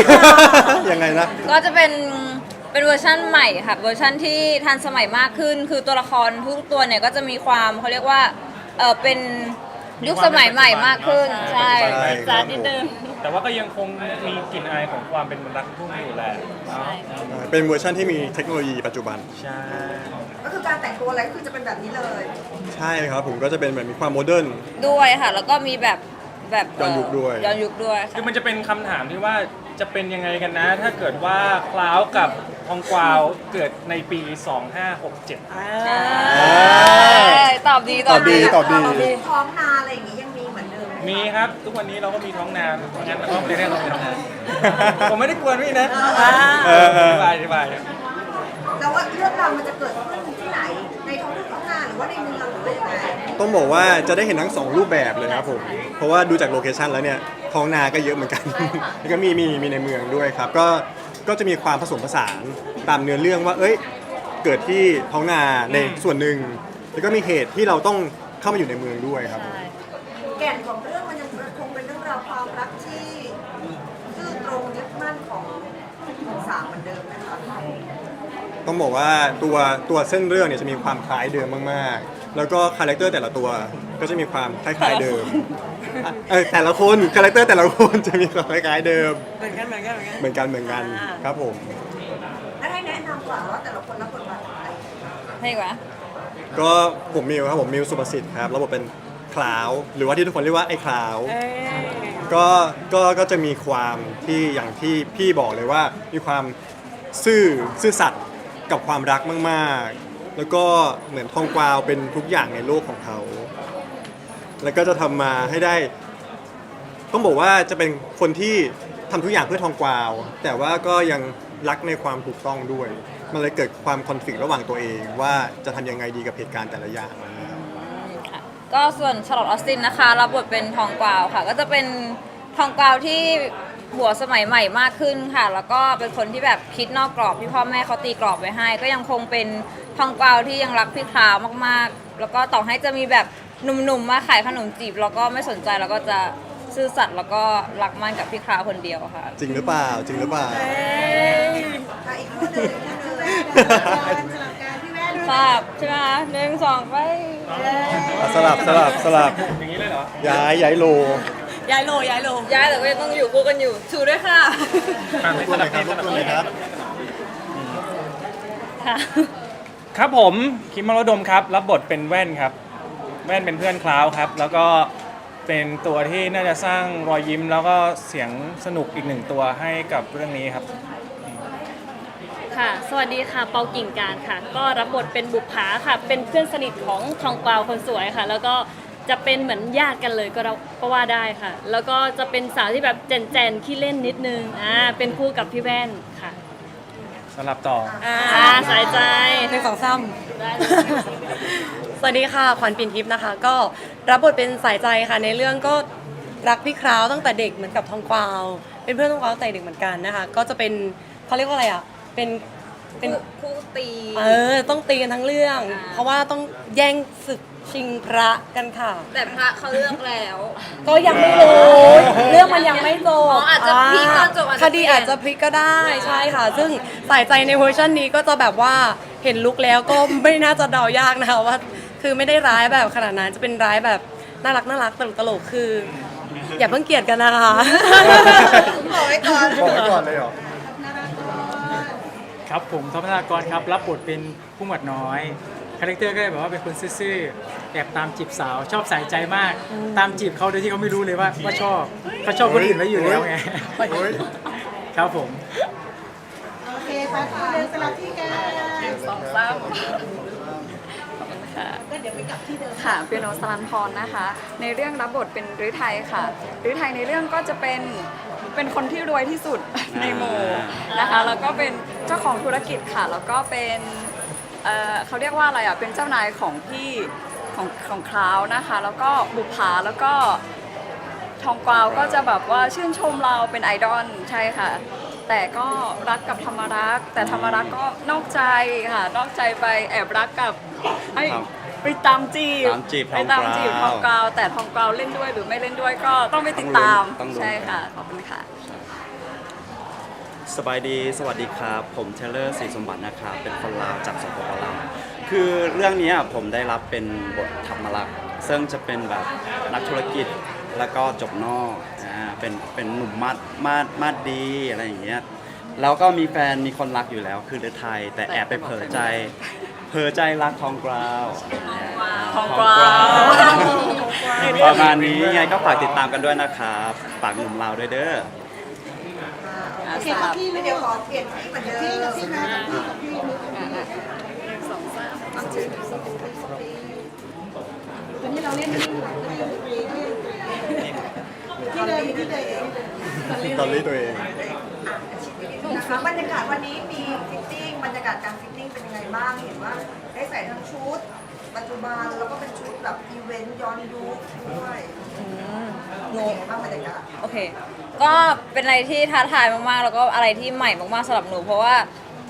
ารอตยังไงนะ ก็จะเป็นเป็นเวอร์ชั่นใหม่ค่ะเวอร์ชั่นที่ทันสมัยมากขึ้น คือตัวละครทุกตัวเนี่ยก็จะมีความเขาเรียกว่าเออเป็นยุคสมัยใหม่มากขึ้นใช่ใช่จ้านิดนึง แต่ว่าก็ยังคงมีกลิ่นอายของความเป็นมนต์รักลูกทุ่งอยู่แหละเนาะเป็นเวอร์ชันที่มีเทคโนโลยีปัจจุบัน ใช่ ก็คือการแต่งตัวอะไรก็คือจะเป็นแบบนี้เลย ใช่ครับ ผมก็จะเป็นเหมือนมีความโมเดิร์น ด้วยค่ะ แล้วก็มีแบบแบบย้อนยุคด้วย ย้อนยุคด้วยคืค่ะอมันจะเป็นคำถามที่ว่า จะเป็นยังไงกันนะ ถ้าเกิดว่าคล้าวกับทองกวาวเกิดในปี 2567อ่าตอบดีตอบดี ตอบดี ท้องนาอะไรอย่างงี้ยังมีเหมือนเดิมไหมีครับ ทุกวันนี้เราก็มีท้องนาเพราะงั้นเราก็ไม่ได้เรียกเราเป็นท้องนาผมไม่ได้กวนพี่นะเออเอออธิบายอธิบายแล้วว่าเรื่องราวมันจะเกิดขึ้นที่ไหน ในท้องที่ท้องนาหรือว่าในเมืองหรือว่ายังไงต้องบอกว่าจะได้เห็นทั้งสองรูปแบบเลยนะครับผม เพราะว่าดูจากโลเคชันแล้วเนี่ย ท้องนาก็เยอะเหมือนกัน แล้วก็มีมีมีในเมืองด้วยครับ ก็ก็จะมีความผสมผสานตามเนื้อเรื่องว่า เอ้ย เกิดที่ท้องนาในส่วนหนึ่ง แล้วก็มีเหตุที่เราต้องเข้ามาอยู่ในเมืองด้วยครับผมแก่นของเรื่องมันยังคงเป็นเรื่องราวความรักที่ซื่อตรงยึดมั่นของของสามเหมือนเดิมนะคะต้องบอกว่าตัวตัวเส้นเรื่องเนี่ยจะมีความคล้ายเดิมมากๆ แล้วก็คาแรคเตอร์แต่ละตัวก็จะมีความคล้ายๆเดิมอะเออแต่ละคนคาแรคเตอร์แต่ละคนจะมีความคล้ายๆเดิม เหมือนกันเหมือนกันเหมือนกันเหมือนกันเหมือนกันอ่าครับผมแล้วให้แนะนำก่อนว่าแต่ละคนรับบทบาทอะไรให้ดีกว่าก็ผมมิวครับผมมิวสุประสิทธิ์ครับแล้วผมเป็นคลาวหรือว่าที่ทุกคนเรียกว่าไอ้คลาวเอ้ยก็ก็ก็จะมีความที่อย่างที่พี่บอกเลยว่ามีความซื่อซื่อสัตย์กับความรักมากๆ แล้วก็เหมือนทองกวาวเป็นทุกอย่างในโลกของเขา แล้วก็จะทำมาให้ได้ ต้องบอกว่าจะเป็นคนที่ทำทุกอย่างเพื่อทองกวาว แต่ว่าก็ยังรักในความถูกต้องด้วย มันเลยเกิดความคอนฟ lict ระหว่างตัวเอง ว่าจะทำยังไงดีกับเหตุการณ์แต่ละอย่างนะครับ ค่ะก็ส่วนชาร์ลอตออสตินนะคะ รับบทเป็นทองกวาวค่ะ ก็จะเป็นทองกวาวที่ หัวสมัยใหม่มากขึ้นค่ะ แล้วก็เป็นคนที่แบบคิดนอกกรอบที่พ่อแม่เขาตีกรอบไว้ให้ ก็ยังคงเป็นทองกวาวที่ยังรักพี่คราวมากๆ แล้วก็ต่อให้จะมีแบบหนุ่มๆมาขายขนมจีบแล้วก็ไม่สนใจแล้วก็จะซื่อสัตย์แล้วก็รักมั่นกับพี่คราวคนเดียวค่ะ จริงหรือเปล่าจริงหรือเปล่า อะอีกคู่หนึ่งอีกคู่หนึ่งสลับการพี่แม่ด้วยทราบใช่ไหมคะหนึ่งสองไปสลับสลับสลับอย่างนี้เลยเหรอย้ายย้ายโล ย้ายโลย้ายโลย้ายแต่ก็ยังต้องอยู่คู่กันอยู่ชูด้วยค่ะ อะรบกวนหน่อยครับรบกวนหน่อยครับ ค่ะ ครับผมคิมมรดมครับรับบทเป็นแว่นครับ แว่นเป็นเพื่อนคลาวครับ แล้วก็เป็นตัวที่น่าจะสร้างรอยยิ้ม แล้วก็เสียงสนุกอีกหนึ่งตัวให้กับเรื่องนี้ครับ ค่ะ สวัสดีค่ะ เปากิ่งการค่ะ ก็รับบทเป็นบุปผาค่ะ เป็นเพื่อนสนิทของทองกวาวคนสวยค่ะ แล้วก็ จะเป็นเหมือนญาติกันเลยก็เราก็ว่าได้ค่ะ แล้วก็จะเป็นสาวที่แบบแจนๆขี้เล่นนิดนึงอ่าเป็นคู่กับพี่แว่นค่ะสำหรับต่อ อ่าอ่าสายใจ หนึ่งสองซ้ได้ำสวัสดีค่ะ ขวัญปิ่นทิพย์นะคะ ก็รับบทเป็นสายใจค่ะ ในเรื่องก็รักพี่คราวตั้งแต่เด็กเหมือนกับทองกวาว เป็นเพื่อนทองกวาวตั้งแต่เด็กเหมือนกันนะคะ ก็จะเป็นเขาเรียกว่าอะไรอะ เป็น เป็น คู่ตี เออ ต้องตีกันทั้งเรื่อง อ่า เพราะว่าต้องแย่งศึกชิงพระกันค่ะ แต่พระเขาเลือกแล้ว ก็ยังไม่รู้ เรื่องมันยังไม่จบอ๋ออาจจะพลิกตอนจบอาจจะคดีเปลี่ยนอาจจะพลิกก็ได้ใช่ค่ะ ซึ่งสายใจในเวอร์ชันนี้ก็จะแบบว่าเห็นลุกแล้วก็ ไม่น่าจะเดายากนะคะว่า คือไม่ได้ร้ายแบบขนาดนั้นจะเป็นร้ายแบบน่ารักน่ารักตลกตลกๆคือ อย่าเพิ่งเกลียดกันนะคะ บอกไว้ก่อน บอกไว้ก่อนเลยเหรอ ครับผมท็อปนากรครับรับบทเป็นผู้หมวดน้อยคาแรคเตอร์ก็เลยแบบว่าเป็นคนซื่อๆแอบตามจีบสาว ชอบใส่ใจมาก ตามจีบเขาโดยที่เขาไม่รู้เลยว่าว่าชอบเขาชอบคนอื่นไว้อยู่แล้วไงโอ้ยครับผมโอเคไปคู่หนึ่งสลับที่กันสองสาม ค่ะเปียโนสลันพรนะคะ ในเรื่องรับบทเป็นฤทัยค่ะฤทัยในเรื่องก็จะเป็นเป็นคนที่รวยที่สุดในหมู่นะคะ แล้วก็เป็นเจ้าของธุรกิจค่ะ แล้วก็เป็นเอ่อเขาเรียกว่าอะไรอะเป็นเจ้านายของพี่ของของคราวนะคะ แล้วก็บุปผาแล้วก็ทองกวาวก็จะแบบว่าชื่นชมเราเป็นไอดอลใช่ค่ะ แต่ก็รักกับธรรมรักษ์แต่ธรรมรักษ์ก็นอกใจค่ะนอกใจไปแอบรักกับไอ้ครับไปตามจีบตามจีบไปตามจีบททอองงกวาวกาวแต่ทองกวาวเล่นด้วยหรือไม่เล่นด้วยก็ต้องไปติดตามต้องลุ้น ใช่ค่ะขอบคุณค่ะ สบายดี สวัสดีครับ ผมเทเลอร์ศรีสมบัตินะครับ เป็นคนลาวจากสปปลาวคือเรื่องนี้ผมได้รับเป็นบทธรรมลักษณ์ซึ่งจะเป็นแบบนักธุรกิจแล้วก็จบนอก อ่าเป็นเป็นหนุ่มมาดมาดมาดดีอะไรอย่างเงี้ยแล้วก็มีแฟนมีคนรักอยู่แล้ว คือเดอไทย แต่แอบไปเผลอใจ เผลอใจรักทองกราวทองกวาวประมาณนี้ยังไงก็ฝากติดตามกันด้วยนะครับฝากหนุ่มลาวด้วยเด้อโอเคค่ะพี่เดี๋ยวขอเปลี่ยนที่เหมือนเดิมพี่กับพี่นะพี่กับพี่สองสามเอาชื่อวันนี้เราเล่น ที่ที่เดิมที่เดิมตอนนี้ตัวเอง นะคะบรรยากาศวันนี้มีฟิตติ้งบรรยากาศการฟิตติ้งเป็นยังไงบ้างเห็นว่าได้ใส่ทั้งชุด ปัจจุบันแล้วก็เป็นชุดแบบอีเวนต์ย้อนยุคด้วยเป็นยังไงบ้างบรรยากาศโอเค ก็เป็นอะไรที่ท้าทายมากๆ แล้วก็อะไรที่ใหม่มากๆสำหรับหนู เพราะว่า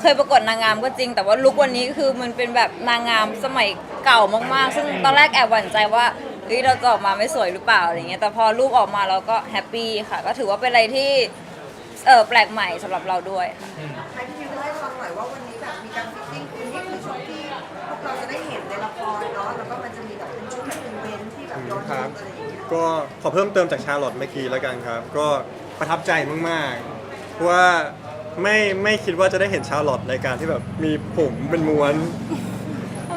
เคยประกวดนางงามก็จริง แต่ว่าลุควันนี้คือมันเป็นแบบนางงามสมัยเก่ามากๆ ซึ่งตอนแรกแอบหวั่นใจว่า เฮ้ยเราจะออกมาไม่สวยหรือเปล่าอะไรเงี้ยแต่พอรูปออกมาเราก็แฮปปี้ค่ะ ก็ถือว่าเป็นอะไรที่เออแปลกใหม่สำหรับเราด้วยค่ะให้พี่พิมพ์เล่าให้ฟังหน่อยว่าวันนี้แบบมีการฟิตติ้งคือนี่คือชุดที่พวกเราจะได้เห็นในละครเนาะแล้วก็มันจะมีแบบเป็นชุดแบบอีเวนต์ที่แบบย้อนคยุรับ คอะไรอย่างเงี้ยก็ขอเพิ่มเติมจากชาลอตเมื่อกี้แล้วกันครับ ก็ประทับใจมากๆเพราะว่าไม่ไม่คิดว่าจะได้เห็นชาลอตในการที่แบบมีผมเป็นม้วนทำ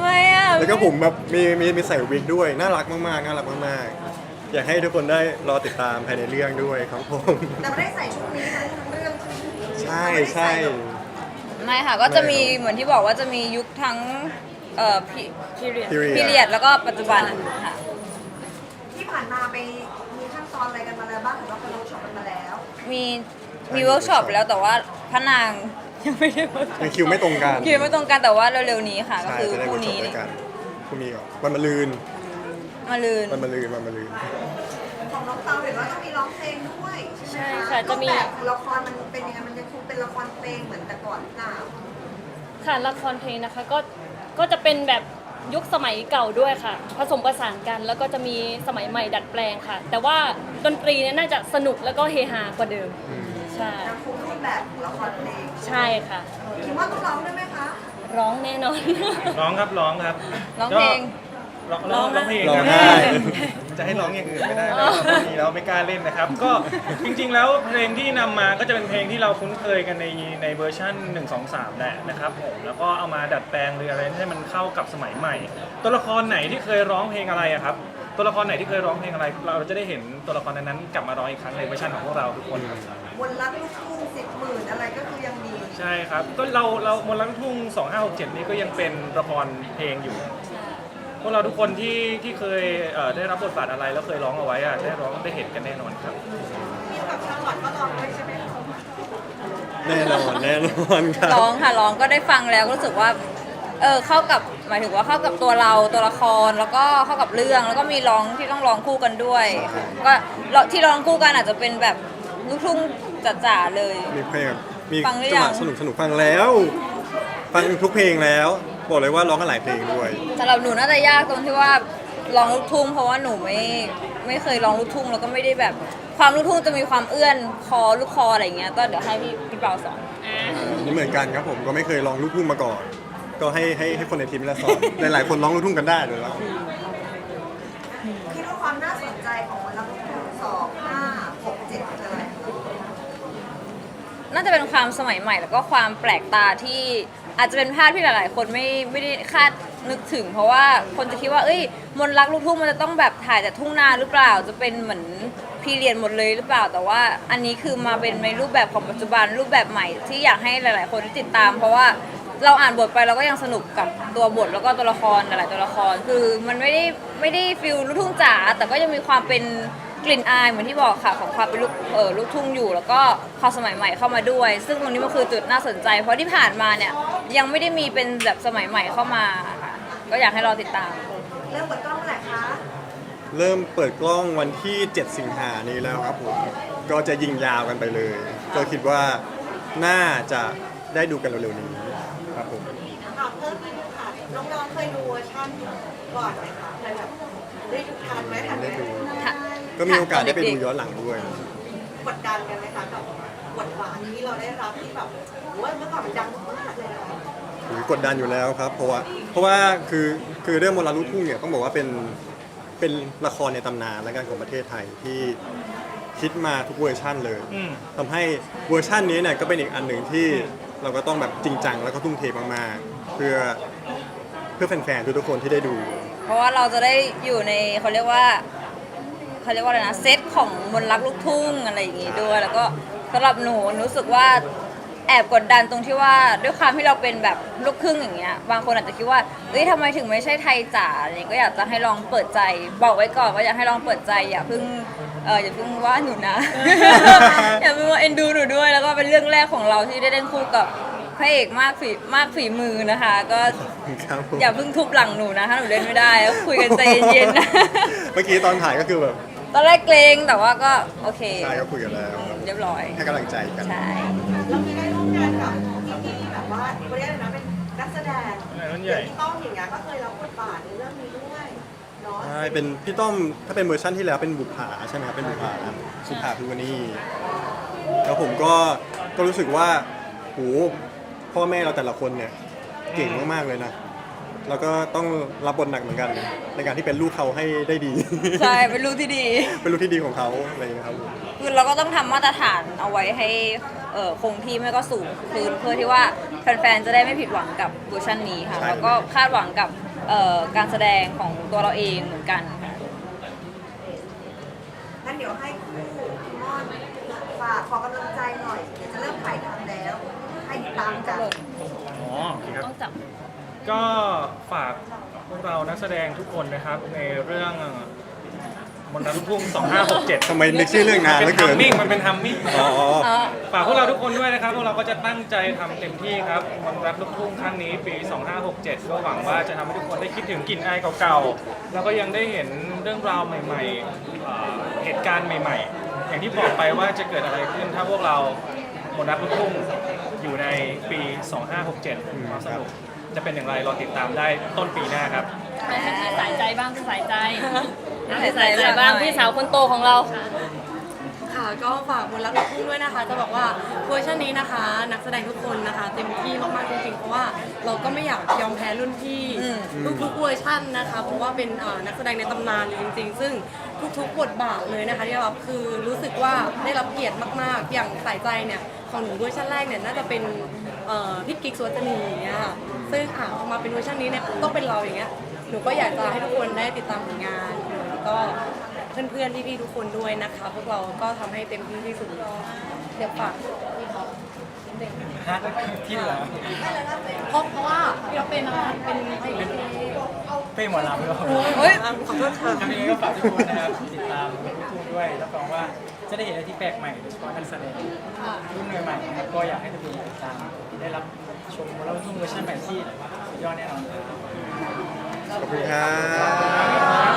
ไมอะแล้วก็ผมแบบมีมีมีใส่วิกด้วย น่ารักมากๆน่ารักมากๆ อยากให้ทุกคนได้รอติดตามภายในเรื่องด้วยครับผม แต่ไม่ได้ใส่ชุดนี้ทั้งเรื่องใช่ไหมใช่ใช่ไม่ค่ะ ก็จะมีเหมือนที่บอกว่าจะมียุคทั้งเอ่อพี Period พีเรียดแล้วก็ปัจจุบันค่ะที่ผ่านมาไปมีขั้นตอนอะไรกันมาแล้วบ้างหรือว่าเขาลงช็อปกันมาแล้ว มีมีเวิร์กช็อปแล้วแต่ว่าพระนาง ยังไม่ได้เวิร์กช็อปมีคิวไม่ตรงกันคิวไม่ตรงกันแต่ว่าเร็วๆนี้ค่ะ ก็ใช่คือจะได้พเวิรุ่ร์งกช็อปนี้ด้วยกันพรุ่งนี้ก่อนวันมะรืนมาลืน วันมะรืนวันมะรืน ของน้องเปาเห็นว่าต้องมีร้องเพลงด้วยใช่ไหมใช่คะค่ะจะมี รูปแบบของละครมันเป็นยังไงมันยังคงเป็นละครเพลงเหมือนแต่ก่อนหรือเปล่าค่ะละครเพลงนะคะก็ก็จะเป็นแบบยุคสมัยเก่าด้วยค่ะ ผสมผสานกันแล้วก็จะมีสมัยใหม่ดัดแปลงค่ะ แต่ว่าดนตรีเนี่ยน่าจะสนุกแล้วก็เฮฮากว่าเดิม ใช่ ยังคงรูปแบบของละครเพลงใช่ค่ะคิดว่าต้องร้องด้วยไหมคะ ร้องแน่นอน ร้องครับร้องครับร้องเพลงร้องร้องร้องเพลงร้องนะไห้จะให้ร้องอย่างอื่นไม่ได้นะบางทีเราไม่กล้าเล่นนะครับ ก็จริงๆแล้วเพลงที่นำมาก็จะเป็นเพลงที่เราคุ้นเคยกันในในเวอร์ชัน1 2 3แหละนะครับผมแล้วก็เอามาดัดแปลงหรืออะไรให้มันเข้ากับสมัยใหม่ ตัวละครไหนที่เคยร้องเพลงอะไรอะครับ ตัวละครไหนที่เคยร้องเพลงอะไร เราจะได้เห็นตัวละครนั้นๆกลับมาร้องอีกครั้งในเวอร์ชันของพวกเราทุกคนครับบนรักลูกทุ่งสิบหมื่นอะไรก็คือยังมีใช่ครับ ก็เราเรามนต์รักลูกทุ่ง 2567 นี้ก็ยังเป็นละครเพลงอยู่ พวกเราทุกคนที่ที่เคยเอ่อได้รับบทบาทอะไรแล้วเคยร้องเอาไว้อะได้ร้องได้เห็นกันแน่นอนครับพี่กับชาลอตก็ร้องด้วยใช่ไหมคะ แน่นอนแน่นอนครับ ร้องค่ะร้องก็ได้ฟังแล้วก็รู้สึกว่า เออเข้ากับหมายถึงว่าเข้ากับตัวเราตัวละครแล้วก็เข้ากับเรื่องแล้วก็มีร้องที่ต้องร้องคู่กันด้วย ก็ที่ร้องคู่กันอาจจะเป็นแบบลูกทุ่งจ๋าๆเลย มีเพลงแบบมีฟังหรือจังหยัวะง สนุกสนุกฟังแล้ว ฟังทุกเพลงแล้ว บอกเลยว่าร้องกันหลายเพลงด้วยสำหรับหนูน่าจะยากตรงที่ว่าร้องลูกทุ่งเพราะว่าหนูไม่ไม่เคยร้องลูกทุ่งแล้วก็ไม่ได้แบบ ความลูกทุ่งจะมีความเอื้อนคอลูกคออะไรอย่างเงี้ยก็เดี๋ยวให้พี่พี่เปาสอน นี่เหมือนกันครับผมก็ไม่เคยร้องลูกทุ่งมาก่อน ก็ให้ให้ให้คนในทีมนี่แหละสอนหลายๆคนร้องลูกทุ่งกันได้เลยแล้วคิดว่าความน่าสนใจของบนรักลูกทุ่งสองห้าหกเจ็ดคืออะไรคะน่าจะเป็นความสมัยใหม่ แล้วก็ความแปลกตาที่อาจจะเป็นภาพที่หลายๆ คนไม่ไม่ได้คาดนึกถึง เพราะว่าคนจะคิดว่าเอ้ย มนต์รักลูกทุ่งมันจะต้องแบบถ่ายแต่ทุ่งนาหรือเปล่าจะเป็นเหมือนพีเรียนหมดเลยหรือเปล่า แต่ว่าอันนี้คือมาเป็นในรูปแบบของปัจจุบันรูปแบบใหม่ที่อยากให้หลาย ๆ คนได้ติดตาม เพราะว่า เราอ่านบทไปเราก็ยังสนุกกับตัวบทแล้วก็ตัวละครหลายๆตัวละคร คือมันไม่ได้ไม่ได้ฟิลลูกทุ่งจ๋าแต่ก็ยังมีความเป็นกลิ่นอายเหมือนที่บอกค่ะของความเป็นลูกเออลูกทุ่งอยู่ แล้วก็ความสมัยใหม่เข้ามาด้วย ซึ่งตรงนี้มันคือจุดน่าสนใจ เพราะที่ผ่านมาเนี่ยยังไม่ได้มีเป็นแบบสมัยใหม่เข้ามาค่ะก็อยากให้รอติดตาม เริ่มเปิดกล้องเมื่อไหร่คะเริ่มเปิดกล้องวันที่ 7 สิงหานี้แล้วครับผมก็จะยิงยาวกันไปเลย ก็คิดว่าน่าจะได้ดูกันเร็วๆนี้ครับผม ถามเพิ่ม นิดนึงค่ะน้องๆเคยดูเวอร์ชันก่อนไหมคะเคยแบบได้ดูทันไหมทันไหมได้ดูก็มีโอกาสได้ไปดูย้อนหลังด้วย กดดันกันไหมคะกับบทบาทที่เราได้รับที่แบบโอ้ยเมื่อก่อนมันดังมากเลยนะหรือกดดันอยู่แล้วครับ เพราะว่าเพราะว่าคือคือเรื่องมลลูกทุ่งเนี่ยต้องบอกว่าเป็นเป็นละครในตำนานและกันของประเทศไทยที่คิดมาทุกเวอร์ชั่นเลยอืม ทำให้เวอร์ชันนี้เนี่ยก็เป็นอีกอันหนึ่งที่เราก็ต้องแบบจริงจังแล้วก็ทุ่มเทมากๆเพื่อ เพื่อแฟนๆทุกๆคนที่ได้ดู เพราะว่าเราจะได้อยู่ในเขาเรียกว่าเขาเรียกว่าอะไรนะเซตของมนต์รักลูกทุ่งอะไรอย่างงี้ด้วย แล้วก็สำหรับหนูรู้สึกว่าแอบกดดันตรงที่ว่าด้วยความที่เราเป็นแบบลูกครึ่งอย่างเงี้ยบางคนอาจจะคิดว่าเอ้ยทำไมถึงไม่ใช่ไทยจ๋าอะไรอย่างเงี้ยก็อยากจะให้ลองเปิดใจ บอกไว้ก่อนว่าอยากให้ลองเปิดใจอย่าเพิ่งเอออย่าเพิ่งว่าหนูนะ อย่าเพิ่งว่าเอ็นดูหนูด้วยแล้วก็เป็นเรื่องแรกของเราที่ได้เล่นคู่กับ พระเอกมากฝีมากฝีมือนะคะ ก็ครับผมอย่าเพิ่งทุบหลังหนูนะถ้าหนูเล่นไม่ได้ก็คุยกันใจเย็นๆนะ เมื่อกี้ตอนถ่ายก็คือแบบตอนแรกเกรงแต่ว่าก็โอเค ใช่ก็คุยกันแล้วครับเรียบร้อย ให้กำลังใจกัน ใช่ เรามีได้ร่วมงานกับพี่ๆที่แบบว่าเขาเรียกอะไรนะเป็นนักแสดงรุ่นใหญ่พี่ต้องอย่างเงี้ยก็เคยรับบทบาทในเรื่องนี้ด้วยเนาะใช่ เป็นพี่ต้อมถ้าเป็นเวอร์ชั่นที่แล้วเป็นบุปผาใช่ไหมครับ เป็นบุปผาสุภาพิวานีแล้วผมก็ก็รู้สึกว่าโห พ่อแม่เราแต่ละคนเนี่ยเก่งมากๆเลยนะ แล้วก็ต้องรับบทหนักเหมือนกัน ในการที่เป็นลูกเขาให้ได้ดี ใช่เป็นลูกที่ดี เป็นลูกที่ดีของเขาอะไรอย่างเงี้ยครับ คือเราก็ต้องทำมาตรฐานเอาไว้ให้เอ่อคงที่ไม่ก็สูงขึ้นเพื่อที่ว่าแฟนๆจะได้ไม่ผิดหวังกับเวอร์ชันนี้ค่ะ ใช่ แล้วก็คาดหวังกับเอ่อการแสดงของตัวเราเองเหมือนกันค่ะงั้นเดี๋ยวให้คู่พี่ม่อนฝากขอกำลังใจหน่อยเดี๋ยวจะเริ่มถ่ายทำแล้ว ให้ติดตามกันอ๋อโอเคครับ ต้องจับ ก็ฝากพวกเรานักแสดงทุกคนนะครับ ในเรื่องมนต์รักลูกทุ่ง2567ทำไมนึกชื่อเรื่องนานเหลืเป็อนเกิทันมมิ่งมันเป็นทัมมิ่งอ๋ออ๋ออ๋อฝากพวกเราทุกคนด้วยนะครับ พวกเราก็จะตั้งใจทำเต็มที่ครับมนต์รักลูกทุ่งครั้งนี้ปี 2567 ก็หวังว่าจะทำให้ทุกคนได้คิดถึงกลิ่นอายเก่าๆ แล้วก็ยังได้เห็นเรื่องราวใหม่ๆเอ่อเหตุการณ์ใหม่ ๆ อย่างที่บอกไปว่าจะเกิดอะไรขึ้นถ้าพวกเรามนต์รักลูกทุ่ง อยู่ในปี 2567 ความสนุกจะเป็นอย่างไรรอติดตามได้ต้นปีหน้าครับให้พี่สายใจบ้างพี่สายใจพี่พี่สาสายยใจใจบ้าบ้างงพี่สาวคนโตของเรา ค่ะก็ฝากมนต์รักลูกทุ่งด้วยนะคะ จะบอกว่าเวอร์ชันนี้นะคะ นักแสดงทุกคนนะคะ เต็มที่มากๆจริงๆเพราะว่าเราก็ไม่อยากยอมแพ้รุ่นพี่อืมทุกๆเวอร์ชันนะคะเพราะว่าเป็นเอ่อนักแสดงในตำนานเลยจริง ๆ ซึ่งทุกๆบทบาทเลยนะคะที่ได้รับคือรู้สึกว่าได้รับเกียรติมากๆ อย่างสายใจเนี่ย ของหนูเวอร์ชันแรกเนี่ยน่าจะเป็นเอ่อพี่กิ๊กสวจนีอย่างเงี้ยค่ะซึ่งอ่าพอมาเป็นเวอร์ชันนี้เนี่ยต้องเป็นเราอย่างเงี้ยหนูก็อยากจะให้ทุกคนได้ติดตามผลงานแล้วก็เพื่อนๆพี่ๆทุกคนด้วยนะคะ พวกเราก็ทำให้เต็มที่ที่สุดเดี๋ยวฝากพี่เขาเด็กฮะที่เหลือเพราะเพราะว่าพี่เราเป็นอะไรเป็นไอ้เเป้หมอลำด้วยเฮ้ยขอโทษค่ะทำยังไงก็ฝากทุกคนนะครับติดตามลูกทุ่ง ด้วยรับรองว่าจะได้เห็นอะไรที่แปลกใหม่โดยเฉพาะนักแสดงรุ่นใหม่ๆนะครับก็อยากให้ทุกคนติดตามได้รับชมแล้วทุ่งเวอร์ชันใหม่ที่สุดยอดแน่นอนครับขอบคุณครับ